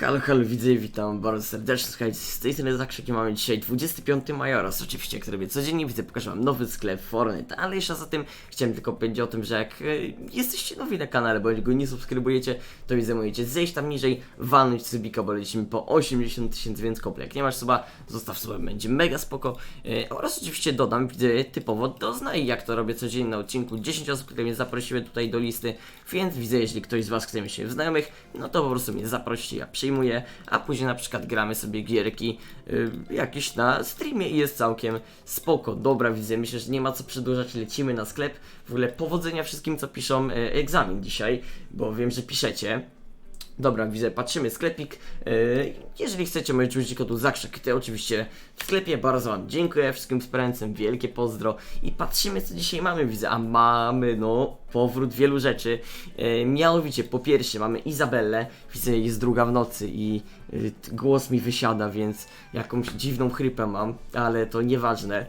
Halo, halo, widzę i witam bardzo serdecznie. Słuchajcie, z tej strony Zakrzyki mamy dzisiaj 25 maja oraz oczywiście, jak sobie codziennie widzę, pokażę wam nowy sklep Fortnite, ale jeszcze za tym chciałem tylko powiedzieć o tym, że jak e, jesteście nowi na kanale, jak go nie subskrybujecie, to widzę, możecie zejść tam niżej, walnąć subika, bo lecimy po 80 tysięcy, więc kople. Jak nie masz suba, zostaw suba, będzie mega spoko. E, oraz oczywiście dodam, widzę typowo doznaj, jak to robię codziennie na odcinku. 10 osób, które mnie zaprosiły tutaj do listy, więc widzę, jeśli ktoś z was chce mieć się w znajomych, no to po prostu mnie zaproście, ja a później na przykład gramy sobie gierki y, jakieś na streamie i jest całkiem spoko. Dobra, widzę, myślę, że nie ma co przedłużać, lecimy na sklep. W ogóle powodzenia wszystkim, co piszą y, egzamin dzisiaj, bo wiem, że piszecie. Dobra, widzę, patrzymy, sklepik. Yy, jeżeli chcecie, możecie użyć kodu ZAKRZAKTY oczywiście w sklepie. Bardzo Wam dziękuję wszystkim wspierającym, wielkie pozdro. I patrzymy, co dzisiaj mamy, widzę. A mamy, no, powrót wielu rzeczy. Yy, mianowicie, po pierwsze, mamy Izabellę. Widzę, jest druga w nocy i t- głos mi wysiada, więc jakąś dziwną chrypę mam, ale to nieważne.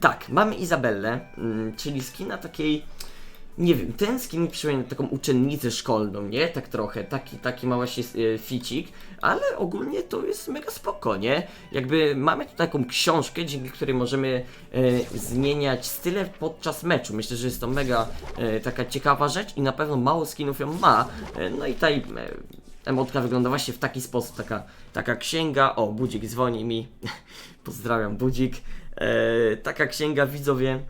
Tak, mamy Izabellę, mm, czyli skina takiej nie wiem, skin mi przypomina taką uczennicę szkolną, nie? Tak trochę, taki, taki ma właśnie e, ficik, ale ogólnie to jest mega spoko, nie? Jakby mamy tu taką książkę, dzięki której możemy e, zmieniać style podczas meczu. Myślę, że jest to mega e, taka ciekawa rzecz i na pewno mało skinów ją ma. E, no i tutaj e, emotka wygląda właśnie w taki sposób, taka, taka księga, o, budzik dzwoni mi, pozdrawiam budzik, e, taka księga widzowie,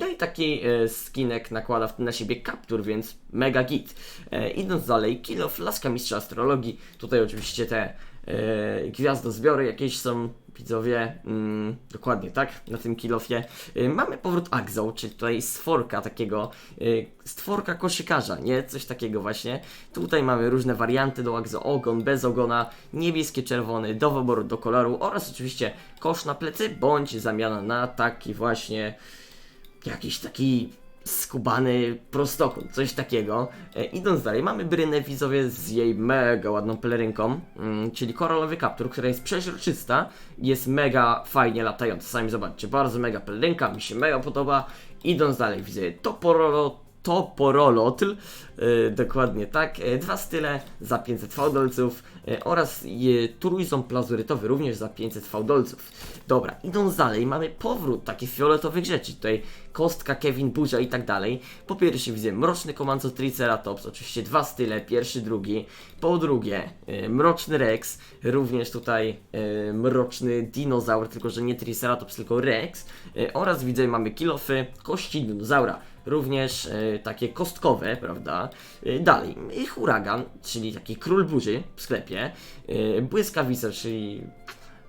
No i taki e, skinek nakłada na siebie kaptur, więc mega git. E, idąc dalej, kilo laska mistrza astrologii. Tutaj oczywiście te e, gwiazdozbiory jakieś są, widzowie. Mm, dokładnie tak, na tym kilofie. E, mamy powrót Axo, czyli tutaj stworka takiego, e, stworka koszykarza, nie? Coś takiego właśnie. Tutaj mamy różne warianty do Axo, ogon, bez ogona, niebieskie, czerwony, do wyboru, do koloru oraz oczywiście kosz na plecy, bądź zamiana na taki właśnie jakiś taki skubany prostokąt, coś takiego. E, idąc dalej, mamy brynę widzowie z jej mega ładną pelerynką, mm, czyli koralowy kaptur, która jest przeźroczysta, jest mega fajnie latająca. Sami zobaczcie, bardzo mega pelerynka, mi się mega podoba. Idąc dalej, widzę toporolo, toporolotl, e, dokładnie tak, e, dwa style za 500 fałdolców e, oraz e, trójząb plazurytowy również za 500 fałdolców. Dobra, idąc dalej, mamy powrót takich fioletowych rzeczy, tutaj kostka, Kevin, burza i tak dalej. Po pierwsze widzę mroczny komanco Triceratops, oczywiście dwa style, pierwszy, drugi. Po drugie, mroczny Rex, również tutaj mroczny dinozaur, tylko że nie Triceratops, tylko Rex. Oraz widzę, mamy kilofy, kości dinozaura również e, takie kostkowe, prawda? E, dalej, e, huragan, czyli taki król burzy w sklepie, e, błyskawica, czyli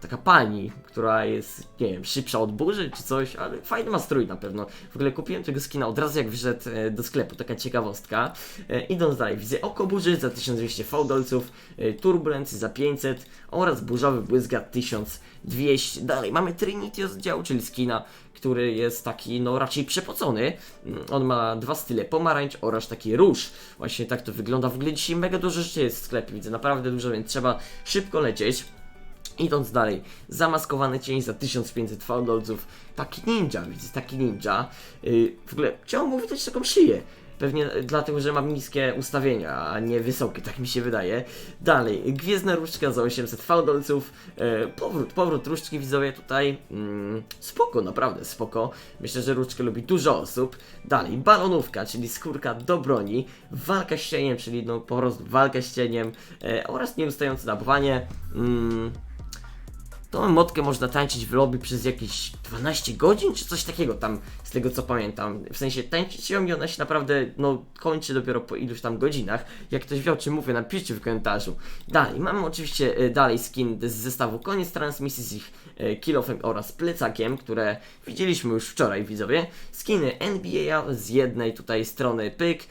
taka pani, która jest, nie wiem, szybsza od burzy czy coś, ale fajny ma strój na pewno. W ogóle kupiłem tego skina od razu jak wyszedł e, do sklepu, taka ciekawostka. E, idąc dalej, widzę oko burzy za 1200 fałdolców, e, turbulency za 500 oraz burzowy błysk za 1200. Dalej, mamy Trinity oddział, czyli skina, który jest taki, no raczej przepocony. Mm, On ma dwa style, pomarańcz oraz taki róż. Właśnie tak to wygląda. W ogóle dzisiaj mega dużo rzeczy jest w sklepie, widzę naprawdę dużo, więc trzeba szybko lecieć. Idąc dalej, zamaskowany cień za 1500 fałdolców, taki ninja, widzę, taki ninja. Yy, w ogóle chciałem mu wydać taką szyję. Pewnie dlatego, że mam niskie ustawienia, a nie wysokie, tak mi się wydaje. Dalej, gwiezdna różdżka za 800 fałdolców. Yy, powrót, powrót różdżki widzowie tutaj. Mm, spoko, naprawdę spoko. Myślę, że różdżkę lubi dużo osób. Dalej, balonówka, czyli skórka do broni. Walka z cieniem, czyli no po prostu walka z cieniem. Yy, oraz nieustające nabywanie. Mm, Tą motkę można tańczyć w lobby przez jakieś 12 godzin, czy coś takiego tam, z tego co pamiętam. W sensie tańczyć ją i ona się naprawdę, no, kończy dopiero po iluś tam godzinach. Jak ktoś wie o czym mówię, napiszcie w komentarzu. Dalej, mamy oczywiście e, dalej skin z zestawu koniec transmisji z ich e, kilofem oraz plecakiem, które widzieliśmy już wczoraj, widzowie. Skiny NBA z jednej tutaj strony pyk, e,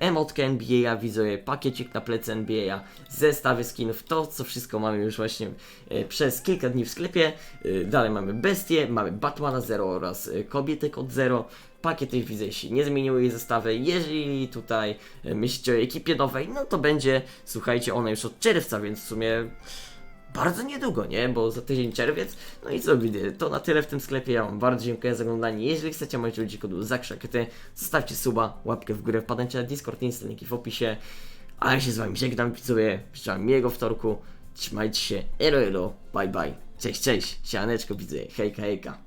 emotkę NBA, widzowie, pakiecik na plecy NBA, zestawy skinów, to co wszystko mamy już właśnie e, przez kilka dni w sklepie. E, Dalej mamy Bestię, mamy Batmana Zero oraz e, Kobietę Kod Zero. Pakiety widzę się nie zmieniły jej zestawy. Jeżeli tutaj e, myślicie o ekipie nowej, no to będzie, słuchajcie, ona już od czerwca, więc w sumie bardzo niedługo, nie? Bo za tydzień czerwiec. No i co widzę, to na tyle w tym sklepie. Ja Wam bardzo dziękuję za oglądanie. Jeżeli chcecie, możecie użyć kodu ZAKRZAKTY. Zostawcie suba, łapkę w górę, wpadajcie na Discord, linki w opisie. A ja się z wami żegnam widzowie, życzę wam miłego wtorku, trzymajcie się, elo elo, bye bye, cześć cześć, sianeczko widzę, hejka hejka.